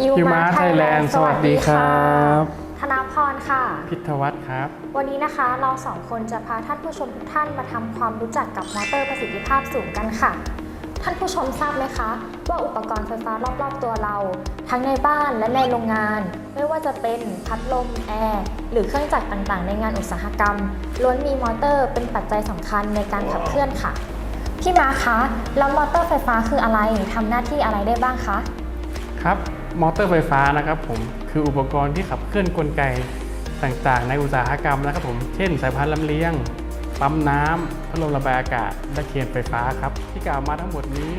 ยูยูมามาไทไทยยแลแลนนด์ด์สสวัวัสสดีดีคครัรับ ธนาพรค่ะ พิทวัฒน์ครับ วันนี้นะคะเราสองคนจะพาท่านผู้ชมทุกท่านมาทำความรู้จักกับมอเตอร์ประสิทธิภาพสูงกันค่ะ ท่านผู้ชมทราบไหมคะ ว่าอุปกรณ์ไฟฟ้ารอบๆตัวเรา ทั้งในบ้านและในโรงงาน ไม่ว่าจะเป็นพัดลมแอร์หรือเครื่องจักรต่างๆ ในงานอุตสาหกรรม ล้วนมีมอเตอร์เป็นปัจจัยสำคัญในการขับเคลื่อนค่ะ พี่มาคะแล้วมอเตอร์ไฟฟ้าคืออะไรทำหน้าที่อะไรได้บ้างคะ ครับ มอเตอร์ไฟฟ้านะครับผมคืออุปกรณ์ที่ขับเคลื่อนกลไกต่างๆ ในอุตสาหกรรมนะครับผมเช่น สายพานลำเลียงปั๊มน้ำพัดลมระบายอากาศและเคนไฟฟ้าครับที่กล่าวมาทั้งหมดนี้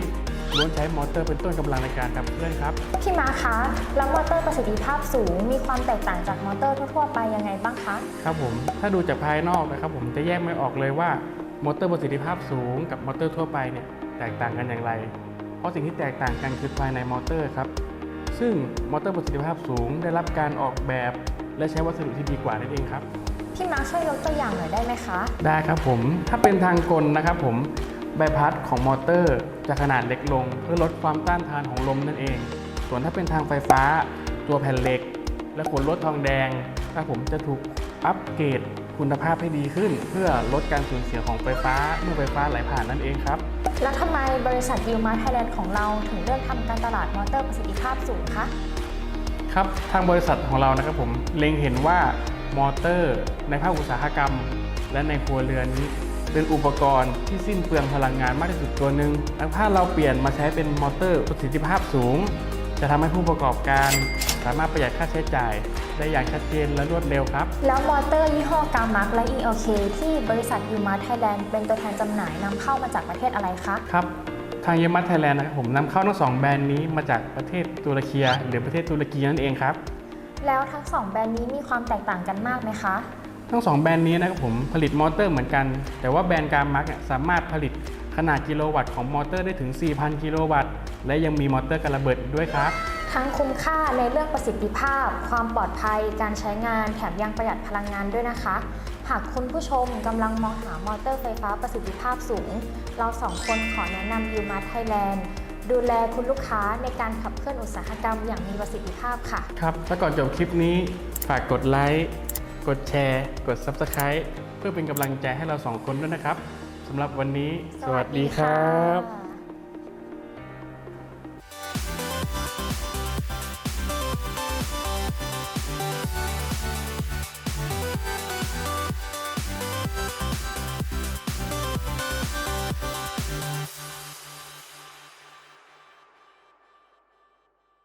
ล้วนใช้มอเตอร์เป็นต้นกำลังในการขับเคลื่อนครับพี่มาคะแล้วมอเตอร์ประสิทธิภาพสูง มีความแตกต่างจากมอเตอร์ทั่วๆไปยังไงบ้างคะครับผมถ้าดูจากภายนอกนะครับผมจะแยกไม่ออกเลยว่ามอเตอร์ประสิทธิภาพสูงกับมอเตอร์ทั่วไปเนี่ยแตกต่างกันอย่างไร เพราะสิ่งที่แตกต่างกันคือภายในมอเตอร์ครับ ซึ่งมอเตอร์ประสิทธิภาพสูงได้รับการออกแบบ และใช้วัสดุที่ดีกว่านั่นเองครับ พี่มาช่วยยกตัวอย่างหน่อยได้ไหมคะ ได้ครับผม ถ้าเป็นทางกลนะครับผมใบพัดของมอเตอร์จะขนาดเล็กลง เพื่อลดความต้านทานของลมนั่นเอง ส่วนถ้าเป็นทางไฟฟ้า ตัวแผ่นเหล็ก และขนลดทองแดงครับผมจะถูกอัปเกรด คุณภาพให้ดีขึ้น เพื่อลดการสูญเสียของไฟฟ้าเมื่อไฟฟ้าไหลผ่านนั่นเองครับ แล้วทำไมบริษัทยูมาไทยแลนด์ของเราถึงเลือกทำการตลาดมอเตอร์ประสิทธิภาพสูงคะครับทางบริษัทของเรานะครับผมเล็งเห็นว่ามอเตอร์ ในภาคอุตสาหกรรม และในครัวเรือนนี้เป็นอุปกรณ์ที่สิ้นเปลืองพลังงานมากที่สุดตัวหนึ่งและถ้าเราเปลี่ยนมาใช้เป็นมอเตอร์ประสิทธิภาพสูง จะทำให้ผู้ประกอบการ สามารถประหยัดค่าใช้จ่าย ได้อย่างชัดเจนและรวดเร็วครับ แล้วมอเตอร์ยี่ห้อกามักและ ELK ที่บริษัทยูมาไทยแลนด์เป็นตัวแทนจำหน่ายนำเข้ามาจากประเทศอะไรคะ ครับทางเยมัตไทยแลนด์นะครับผมนำเข้าทั้งสองแบรนด์นี้มาจากประเทศตุรกีหรือประเทศตุรกีนั่นเองครับ แล้วทั้งสองแบรนด์นี้มีความแตกต่างกันมากไหมคะ ทั้งสองแบรนด์นี้นะครับผมผลิตมอเตอร์เหมือนกัน แต่ว่าแบรนด์การมักเนี่ยสามารถผลิตขนาดกิโลวัตต์ของมอเตอร์ได้ถึง 4,000 กิโลวัตต์ และยังมีมอเตอร์การระเบิดอีกด้วยครับ ทั้งคุ้มค่าในเรื่องประสิทธิภาพ ความปลอดภัย การใช้งานแถมยังประหยัดพลังงานด้วยนะคะ หากคุณผู้ชมกำลังมองหามอเตอร์ไฟฟ้าประสิทธิภาพสูง เราสองคนขอแนะนำยูมาไทยแลนด์ดูแลคุณลูกค้าในการขับเคลื่อนอุตสาหกรรมอย่างมีประสิทธิภาพค่ะ ครับแล้วก่อนจบคลิปนี้ ฝากกดไลค์ กดแชร์ กด Subscribe เพื่อเป็นกำลังใจให้เราสองคนด้วยนะครับสำหรับวันนี้ สวัสดีครับะ